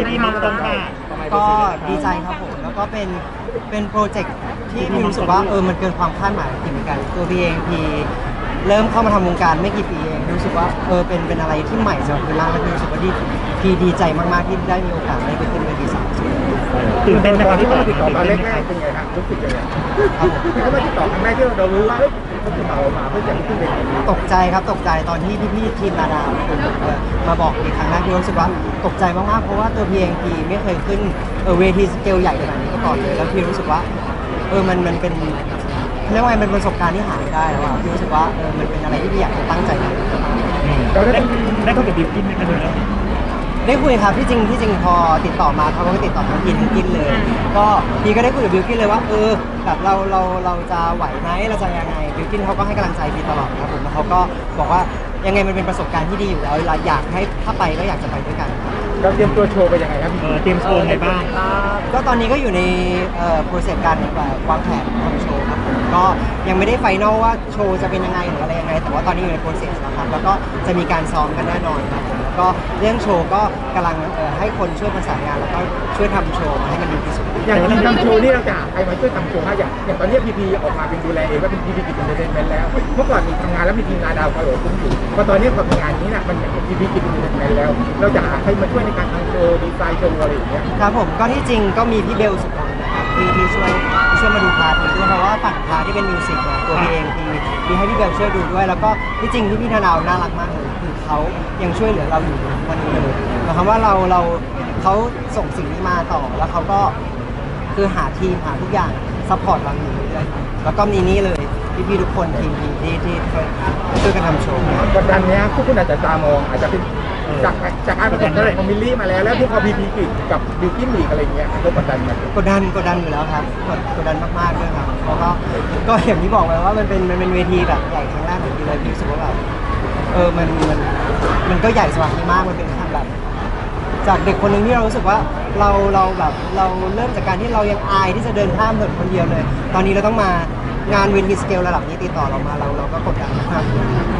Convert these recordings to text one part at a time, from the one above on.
พี่พี่มองตรงค่ะก็ดีใจครับผม แล้วก็เป็นเป็นโปรเจกต์ที่พี่รู้สึกว่าเออมันเกินความคาดหมายจริงเหมือนกันตัวพี่เองพี่เริ่มเข้ามาทำวงการไม่กี่ปีเองรู้สึกว่าเออเป็นเป็นอะไรที่ใหม่สำหรับพี่มากแล้วพี่รู้สึกว่าดีพี่ดีใจมากๆที่ได้มีโอกาสได้ไปขึ้นเวทีสาม ตื่นเต้นไหมตคอรันบที่พี่เขาต่อมาติดต่อตอนตื่นเต้นไหมแรคกรับๆเป็นไงครับรู้สึกยังไงที่เขามาติดต่อครั้งแรกที่เรารู้ว่าเฮ้ยเขาติดต่อเรามาเพื่อจะขึ้นเวทีตกใจครับตกใจตอนที่พี่ๆทีมนาดาวเอ่อมาบอกอีกครั้งแรกพี่รู้สึกว่าตกใจมากๆเพราะว่าตัวพี่เองพี่ไม่เคยขึ้นเอ่อเวทีสเกลใหญ่ขนาดนี้มาก่อนเลยแล้วพี่รู้สึกว่าเออมันมันเป็นเรียกว่าไงมันเป็นประสบการณ์ที่หาไม่ได้แล้วอะพี่รู้สึกว่าเออมันเป็นอะไรที่พี่อยากจะตั้งใจทำเราได้ได้ได้คุยกับบิวกินไหมครับเนี่ย ได้คุยครับที่จริงที่จริงพอติดต่อมาเขาก็ติดต่อทางกินทั้งกินเลย ก็พี่ก็ได้คุยกับบิวกินเลยว่าเออแบบเราเราเราจะไหวไหมเราจะยังไงบิวกินเขาก็ให้กำลังใจพี่ตลอดครับผมแล้วเขาก็บอกว่ายังไงมันเป็นประสบการณ์ที่ดีอยู่แล้วเราอยากให้ถ้าไปก็อยากจะไปด้วยกันครับเราเตรียมตัวโชว์ไปยังไงครับเออเตรียมโชว์ไงบ้างก็ตอนนี้ก็อยู่ในเอ่อโปรเซสการแบบวางแผนทำโชว์ครับผมก็ยังไม่ได้ไฟนอลว่าโชว์จะเป็นยังไงหรืออะไรยังไง แต่ว่าตอนนี้อยู่ในโปรเซสนะครับแล้วก็จะมีการซ้อมกันแน่นอนครับผมแล้ว ก็เรื่องโชว์ก็กำลังเอ่อให้คนช่วยประสานงาน แล้วก็ช่วยทำโชว์มาให้มันดีที่สุด อย่างทีมทำโชว์นี่เราจะหาใครมาช่วยทำโชว์ให้อย่างอย่างตอนนี้พีพีออกมาเป็นดูแลเองว่าเป็นพีพีกิจเอนเตอร์เทนเมนต์แล้ว เมื่อก่อนมีทำงานแล้วมีทีมนาดาวคอยโอบคุ้มอยู่พอตอนนี้พอทำงานนี้น่ะมันเป็นพีพีกิจเอนเตอร์เทนเมนต์แล้ว เราจะหาใครมาช่วยในการทำโชว์ดีไซน์โชว์อะไรอย่างเงี้ย ครับผมก็ที่จริงก็มีพี่เบลสุดคนนะครับที่ที่ช่วยที่ช่วยมาดูพาร์ทนี้ด้วยเพราะว่าฝั่งพาร์ทที่เป็นมิวสิกเนี่ยตัวพี่เองพี่พี่ให้พี่เบลช่วยดูด้วย แล้วก็ที่จริงพี่พี่ธนาวน่ารักมากเลยคือ เขายังช่วยเหลือเราอยู่ถึงวันนี้เลยหมายความว่าเราเราเขาส่งสิ่งนี้มาต่อแล้วเขาก็คือหาทีมหาทุกอย่างซัพพอร์ตเราอยู่เรื่อยๆแล้วก็มีนี่เลยพี่พี่ๆทุกคนทีมพี่ที่ที่ช่วยช่วยกันทำโชว์กดดันเนี้ยผู้คุณอาจจะตามองอาจจะเป็นจากจากการประสบการณ์ของมิลลี่มาแล้วแล้วที่พอพีพีกิจกับบิวกิ้นอีกอะไรเงี้ยมันก็กดดันกันกดดันกดดันอยู่แล้วครับกดกดดันมากๆด้วยครับเพราะก็ก็อย่างที่บอกไปว่ามันเป็นมันเป็นเวทีแบบใหญ่ครั้งแรกของพี่เลยพี่รู้สึกว่าแบบ เออมันมันมันก็ใหญ่สำหรับพี่มากมันเป็นทางแบบ จากเด็กคนหนึ่งที่เรารู้สึกว่าเราเราแบบเราเริ่มจากการที่เรายังอายที่จะเดินข้ามถนนคนเดียวเลย ตอนนี้เราต้องมางานเวทีสเกลระดับนี้ติดต่อเรามาเราเราก็กดดันมาก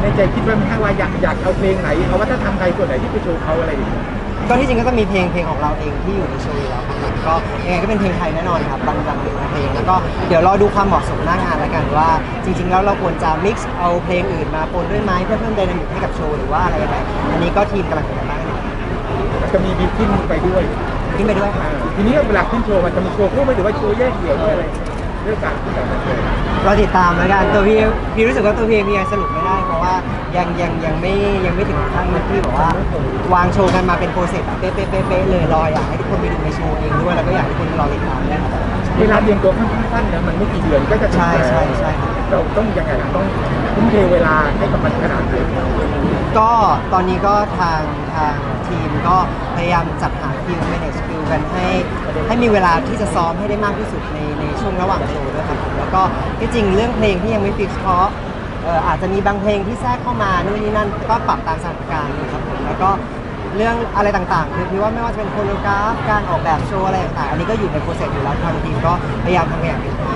ในใจคิดว่าไหมฮะว่าอยากอยากเอาเพลงไหนเอาวัฒนธรรมไทยส่วนไหนที่ไปโชว์เขาอะไรอย่างเงี้ยก็ที่จริงก็จะมีเพลงเพลงของเราเองที่อยู่ในโชว์อยู่แล้วครับก็ ยังไงก็เป็นเพลงไทยแน่นอนครับบางบางเพลงแล้วก็เดี๋ยวรอดูความเหมาะสมหน้างานแล้วกันว่า จริง ๆ แล้วเราควรจะ mix เอาเพลงอื่นมาปนด้วยไหมเพื่อเพิ่มไดนามิกให้กับโชว์หรือว่าอะไรยังไงอันนี้ก็ทีมกำลังทำกันบ้างอยู่จะมีบิวกิ้นไปด้วย ขึ้นไปด้วยครับทีนี้เวลาขึ้นโชว์มันจะมีโชว์คู่ไหม่หรือว่าโชว์แยกเดี่ยวด้วยอะไร เรื่องการขึ้นแต่ละโชว์เราติดตามแล้วกันตัวพี่พี่รู้สึกว่าตัวพี่เองพี่ยังสรุปไม่ได้ เพราะว่ายังยังยังไม่ยังไม่ถึงขั้นที่บอกว่าวางโชว์กันมาเป็นโปรเซสแบบเป๊ะๆเป๊ะๆเลยรออยากให้ทุกคนไปดูในโชว์เองด้วยแล้วก็อยากให้ทุกคนรอติดตามด้วยครับเวลาเตรียมตัวค่อนข้างสั้นนะมันไม่กี่เดือนก็จะถึงใช่แล้วใช่ใช่เราต้องยังไงล่ะต้องทุ่มเทเวลาให้กับมันขนาดไหนก็ตอนนี้ก็ทางทางทีมก็พยายามจัดหา คิว manage คิวกันให้ให้มีเวลาที่จะซ้อมให้ได้มากที่สุดในในช่วงระหว่างโชว์ด้วยครับผมแล้วก็ที่จริงเรื่องเพลงที่ยังไม่ฟิกเพราะเอ่ออาจจะมีบางเพลงที่แทรกเข้ามานู่นนี่นั่นก็ปรับตามสถานการณ์ครับผมแล้วก็เรื่องอะไรต่างๆ คือพี่ว่าไม่ว่าจะเป็นโคโรกราฟการออกแบบโชว์อะไรต่างๆอันนี้ก็อยู่ในโปรเซสอยู่แล้วทางทีมก็พยายามทำอย่างเต็มที่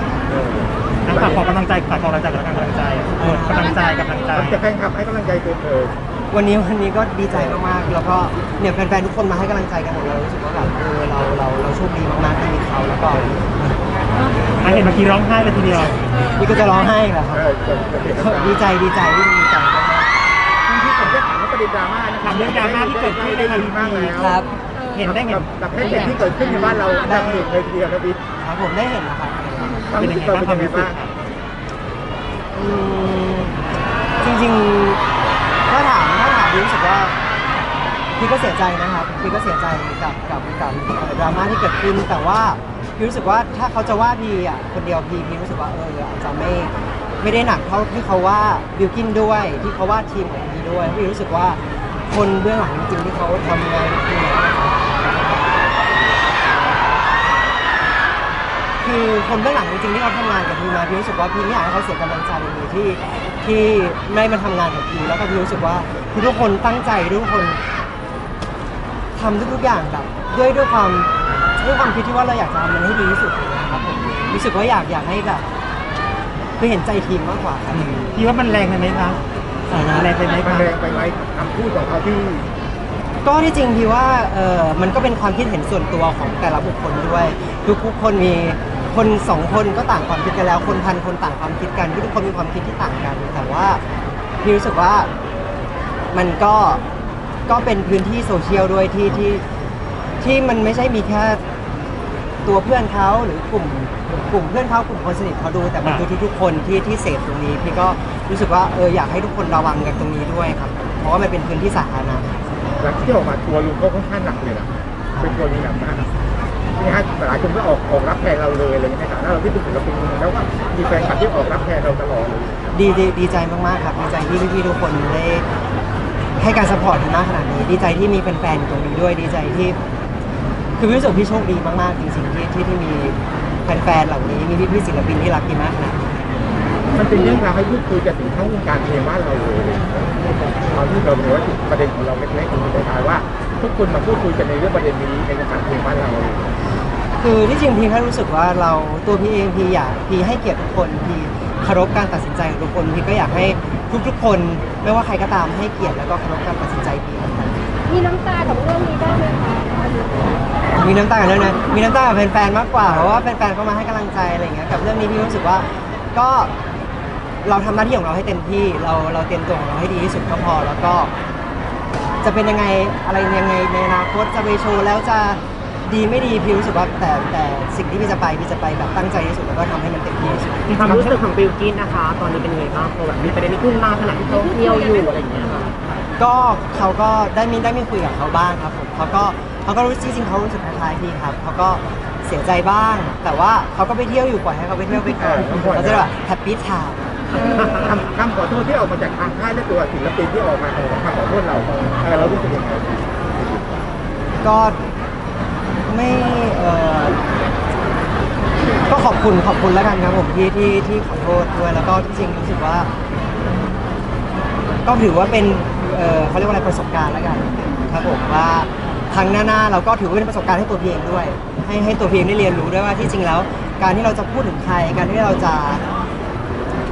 ครับ ฝากขอกำลังใจฝากขอกำลังใจกับกำลังใจเอกำลังใจกำลังใจมันจะแฟนคลับให้กำลังใจตัวเธอ วันนี้วันนี้ก็ดีใจมากๆ แล้วก็เนี่ยแฟนๆทุกคนมาให้กำลังใจกันหมดเลยรู้สึกว่าแบบเออเราเราเราโชคดีมากๆที่มีเขาแล้วก็อะเห็นเมื่อกี้ร้องไห้เลยทีเดียว นี่ก็จะร้องไห้แหละคเอรับอจะจะเปลี่ยนก็ดีใจดีใจที่ดีใจมากที่ผมจะถามว่าประเด็นดราม่านะถามเรื่องดราม่าที่เกิดขึ้นในได้คดีดีมากแล้วๆครับ เห็นได้เห็นกับเหตุการณ์ที่เกิดขึ้นในบ้านเราดังหนึ่งเลยทีเดียวนะบิ๊กครับผมได้เห็นนะครับความรู้สึกเราเป็นยังไงบ้าง อืมจริงๆถ้าถามถ้าถาม รู้สึกว่าพี่ก็เสียใจนะครับพี่ก็เสียใจกับกับกับดราม่าที่เกิดขึ้น แต่ว่าพี่รู้สึกว่าถ้าเขาจะว่าพี่อะคนเดียวพี่พี่รู้สึกว่าเอออาจจะไม่ไม่ได้หนักเท่าที่เขาว่าบิวกินด้วย ที่เขาว่าทีมของพี่ด้วยพี่รู้สึกว่าคนเบื้องหลังจริงๆที่เขาทำงานกับพี่เนี่ยคือคนเบื้องหลังจริงๆที่เขาทำงานกับพี่มาพี่รู้สึกว่าพี่ไม่อยากให้เขาเสียกำลังใจเลยที่ที่ไม่มาทำงานกับพี่แล้วก็พี่รู้สึกว่า ทุกๆคนตั้งใจทุกคนทำทุกๆอย่างแบบด้วยด้วยความด้วยความคิดที่ว่าเราอยากจะทำมันให้ดีที่สุดนะครับผมรู้สึกว่าอยากอยากให้แบบคือเห็นใจทีมมากกว่าครับพี่ว่ามันแรงไปไหมคะสาระแรงไปไหมมันคะแรงไปไหมคำพูดของเขาที่ก็ที่จริงพี่ว่าเออมันก็เป็นความคิดเห็นส่วนตัวของแต่ละบุคคลด้วย ทุกๆคนมีคนสองคนก็ต่างความคิดกันแล้ว คนพันคนต่างความคิดกันทุกคนมีความคิดที่ต่างกัน แต่ว่าพี่รู้สึกว่า มันก็ก็เป็นพื้นที่โซเชียลด้วยที่ที่ที่มันไม่ใช่มีแค่ตัวเพื่อนเขาหรือกลุ่มกลุ่มเพื่อนเขากลุ่มคนสนิทเขาดูแต่มันคือทุกๆคนที่ที่เสพตรงนี้ พี่ก็รู้สึกว่าเอออยากให้ทุกคนระวังกันตรงนี้ด้วยครับ เพราะว่ามันเป็นพื้นที่สาธารณะหลังที่ออกมาตัวลุงก็ค่อนข้างหนักเลยนะเป็นตัวลุงหนักมากนี่ฮะหลายคนก็ออกออกรับแทนเราเลยอะไรอย่างเงี้ยในฐานะเราที่เป็นศิลปินแล้วก็มีแฟนคลับที่ออกรับแทนเราตลอดเลยดีดีดีใจมากๆครับดีใจที่พี่ๆทุกคนได้ ให้การสปอร์ตมากขนาดนี้ ดีใจที่มีแฟนๆอยู่ตรงนี้ด้วยดีใจที่ คือพี่รู้สึกพี่โชคดีมากๆจริงๆที่ที่ที่มีแฟนๆเหล่านี้มีพี่ๆศิลปินที่รักพี่มากขนาดนี้มันเป็นเรื่องราวให้พูดคุยกันถึงทั้งวงการเพลงบ้านเราเลยตอนที่เราเห็นว่าประเด็นของเราเล็กๆคือท้ายว่า ทุกคนมาพูดคุยกันในเรื่องประเด็นนี้ในวงการเพลงบ้านเรา คือที่จริงพี่แค่รู้สึกว่าเราตัวพี่เองพี่อยากพี่ให้เกียรติทุกคนพี่ เคารพการตัดสินใจของทุกคนพี่ก็อยากให้ทุกๆ คน ไม่ว่าใครก็ตามให้เกียรติแล้วก็เคารพการตัดสินใจพี่ครับมีน้ำตากับเรื่องนี้ได้ไหมคะมีน้ำตากับเรื่องนั้นมีน้ำตากับแฟนๆมากกว่าเพราะว่าแฟนๆเข้ามาให้กำลังใจอะไรอย่างเงี้ยกับเรื่องนี้พี่รู้สึกว่าก็เราทำหน้าที่ของเราให้เต็มที่เราเราเตรียมตัวของเราให้ดีที่สุดก็พอแล้วก็ จะเป็นยังไงอะไรยังไงในอนาคตจะไปโชว์แล้วจะ ดีไม่ดีพี่รู้สึกว่าแต่แต่สิ่งที่พี่จะไปพี่จะไปแบบตั้งใจที่สุดแล้วก็ทำให้มันเต็มที่ที่สุดความรู้สึกของบิลกินนะคะ ตอนนี้เป็นยังไงบ้างพอแบบมีประเด็นนี้ขึ้นมาขณะที่เขาเที่ยวอยู่อะไรอย่างเงี้ยค่ะก็เขาก็ได้มีได้มีคุยกับเขาบ้างครับผมเขาก็เขาก็รู้จริงๆเขารู้สึกคล้ายๆพี่ครับเขาก็เสียใจบ้าง แต่ว่าเขาก็ไปเที่ยวอยู่ปล่อยให้เขาไปเที่ยวไปก่อนเราจะแบบแฮปปี้ทาวคำคำขอโทษที่ออกมาจากทางค่ายและตัวศิลปินที่ออกมาของคำขอโทษเราเออเรารู้สึกยังไงก็ ไม่เออก็ขอบคุณขอบคุณแล้วกันครับผมที่ที่ที่ขอโทษด้วยแล้วก็ที่จริงรู้สึกว่า ก็ถือว่าเป็นเอ่อเขาเรียกว่าอะไรประสบการณ์แล้วกันครับผมว่าครั้งหน้าๆเราก็ถือว่าเป็นประสบการณ์ให้ตัวพีเองด้วย ให้ให้ตัวพีเองได้เรียนรู้ด้วยว่าที่จริงแล้ว การที่เราจะพูดถึงใครการที่เราจะ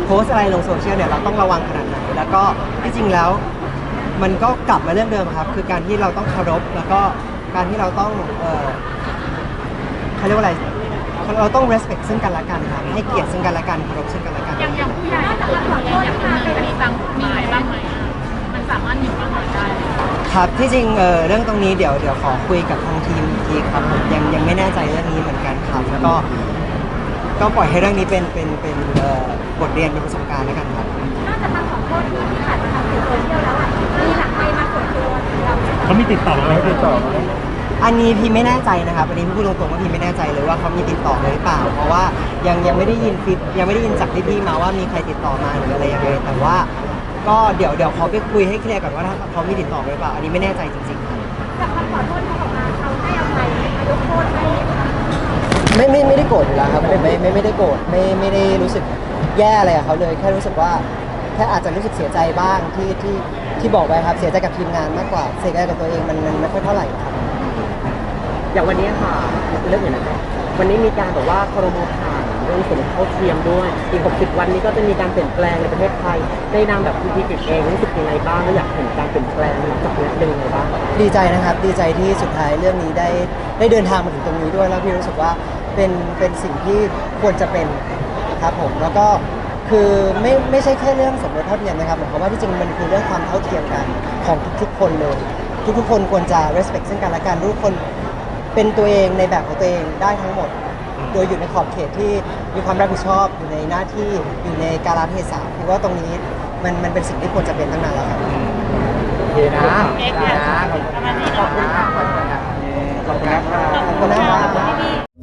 โพสต์อะไรลงโซเชียลเนี่ยเราต้องระวังขนาดไหนแล้วก็ที่จริงแล้ว มันก็กลับมาเรื่องเดิมครับ คือการที่เราต้องเคารพแล้วก็การที่เราต้องเอ่อ เขาเรียกว่าอะไร เราต้อง respect ซึ่งกันและกันครับให้เกียรติซึ่งกันและกันเคารพซึ่งกันและกัน อย่างอย่างผู้ใหญ่จะมาขอโทษนะคะเป็นมีบ้างมีไหมบ้างไหมอะมันสามารถมีบ้างไหมได้ครับที่จริงเอ่อเรื่องตรงนี้เดี๋ยวเดี๋ยวขอคุยกับทางทีมอีกทีครับผมยังยังไม่แน่ใจเรื่องนี้เหมือนกันครับแล้วก็ ก็ปล่อยให้เรื่องนี้เป็นเป็นเป็นเอ่อบทเรียนเป็นประสบการณ์แล้วกันครับ นอกจากมาขอโทษที่ที่ขาดทางโซเชียลแล้วอะมีหลังไปมาส่วนตัวเราไหมคะเขามีติดต่อมาไหมไม่ติดต่อมาไหม อันนี้พี่ไม่แน่ใจนะครับอันนี้พี่พูดตรงๆว่าพี่ไม่แน่ใจเลยว่าเขามีติดต่อมาหรือเปล่า เพราะว่ายังยังไม่ได้ยินฟีดยังไม่ได้ยินจากพี่ๆมาว่ามีใครติดต่อมาหรืออะไรยังไงแต่ว่า ก็เดี๋ยวเดี๋ยวขอไปคุยให้เคลียร์ก่อนว่าถ้าเขามีติดต่อมาหรือเปล่า อันนี้ไม่แน่ใจจริงๆครับจากคำขอโทษที่ออกมาเขาให้อภัยไหมคะยกโทษให้ไหมคะไม่ไม่ไม่ได้โกรธอยู่แล้วครับผมไม่ไม่ไม่ได้โกรธไม่ไม่ได้รู้สึกแย่อะไรกับเขาเลยแค่รู้สึกว่าแค่อาจจะรู้สึกเสียใจบ้างที่ที่ที่บอกไปครับเสียใจกับทีมงานมากกว่าเสียใจกับตัวเองมันมันไม่ค่อยเท่าไหร่ครับ อย่างวันนี้ค่ะเรื่องอย่างนะครับวันนี้มีการบอกว่าครมผ่านเรื่องสมเท่าเทียมด้วยอีก 60 วันนี้ก็จะมีการเปลี่ยนแปลงในประเทศไทยในนามแบบพีพีกิจเองรู้สึกยังไงบ้างและอยากเห็นการเปลี่ยนแปลงหลังจากนี้เป็นยังไงบ้างดีใจนะครับดีใจที่สุดท้ายเรื่องนี้ได้ได้เดินทางมาถึงตรงนี้ด้วยแล้วพี่รู้สึกว่าเป็นเป็นสิ่งที่ควรจะเป็นครับผมแล้วก็คือไม่ไม่ใช่แค่เรื่องสมรสเท่าเทียมนะครับหมายความว่าที่จริงมันคือเรื่องความเท่าเทียมกันของทุกๆคนเลยทุกๆคนควรจะ respect ซึ่งกันและกันทุกคน เป็นตัวเองในแบบของตัวเองได้ทั้งหมด โดยอยู่ในขอบเขตที่มีความรับผิดชอบอยู่ในหน้าที่อยู่ในกาลเทศะคือว่าตรงนี้มันมันเป็นสิ่งที่ควรจะเป็นตั้งนานแล้วครับโอเคนะนะขอบคุณนะขอบคุณนะขอบคุณนะ